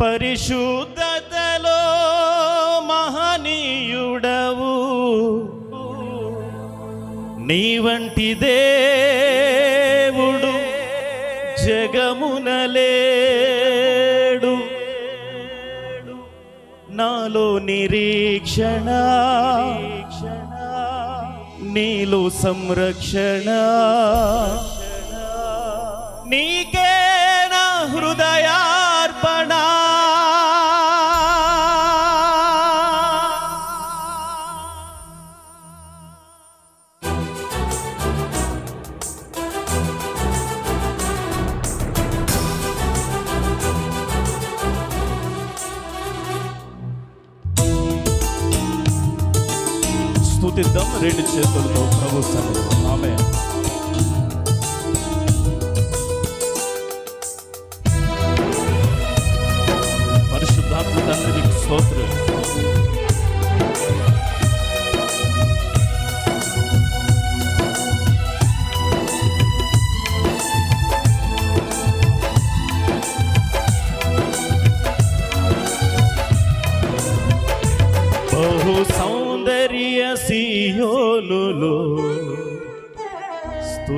పరిశుద్ధతలో మహనీయుడవు. నీ వంటి దేవుడు జగమునలేడు. నాలో నిరీక్షణ నీలో సంరక్షణ. నీకే నా హృదయా స్థుతిద్దాం రెండు చేతులతో ప్రభు సన్నిధిలో. ఆమె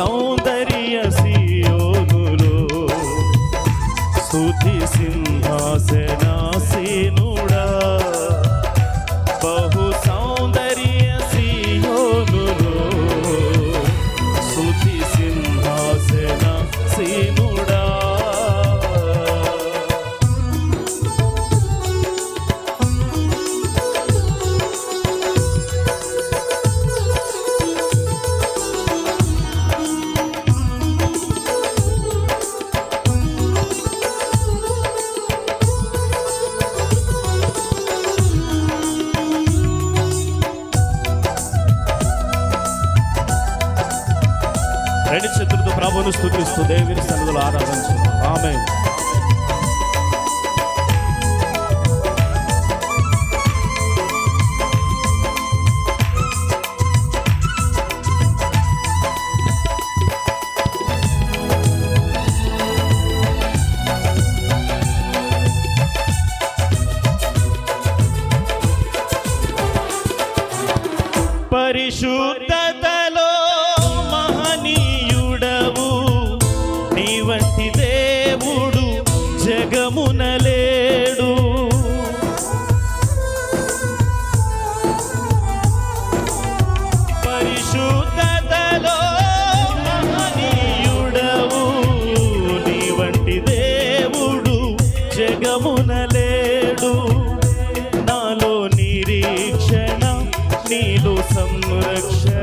సౌందర్య సియోనులో సుధి సింహాసనాసీనుడా రెండు చేతులతో ప్రభువును స్థుతిస్తూ దేవుని సన్నిధిలో ఆరాధించు ఆమె నీలో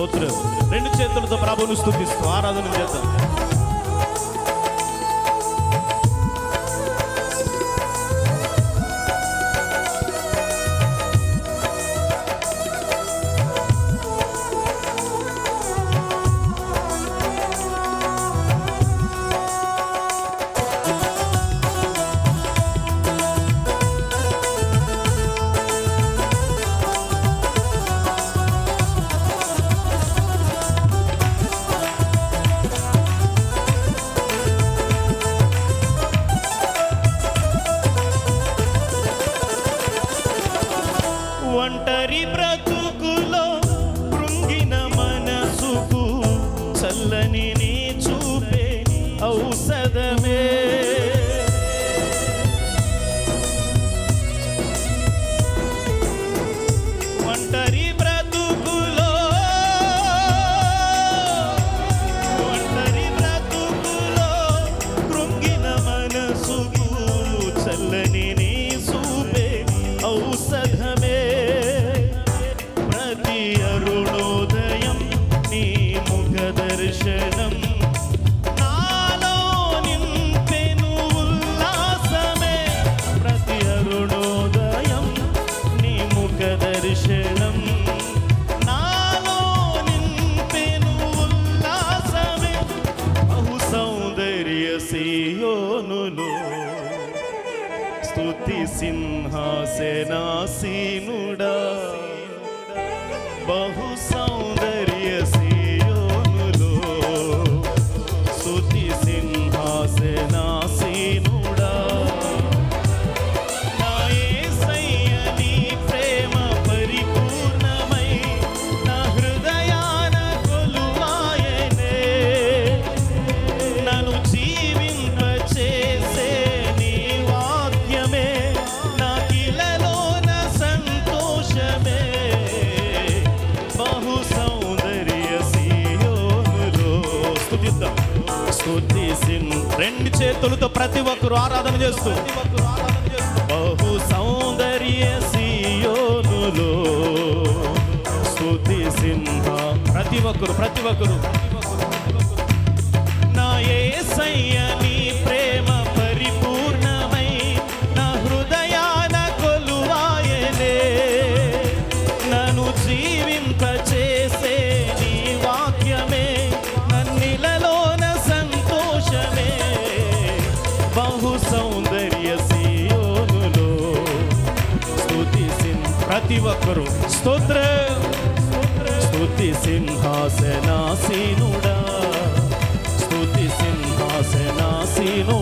స్తోత్రం. రెండు చేతులతో ప్రభువును స్థుతిస్తూ ఆరాధన చేద్దాం. సింహాసేనాసీనుడా బహుసా రెండు చేతులతో ప్రతి ఒక్కరు ఆరాధన చేస్తూ. బహు సౌందర్య సియోనులో స్థుతి సింహ. ప్రతి ఒక్కరు ప్రతి ఒక్కరు. నా ఏ సయ్యను ఒక్కరు స్తోత్ర. స్తుతి సింహాసనాసీనుడా. స్తుతి సింహాసనాసీను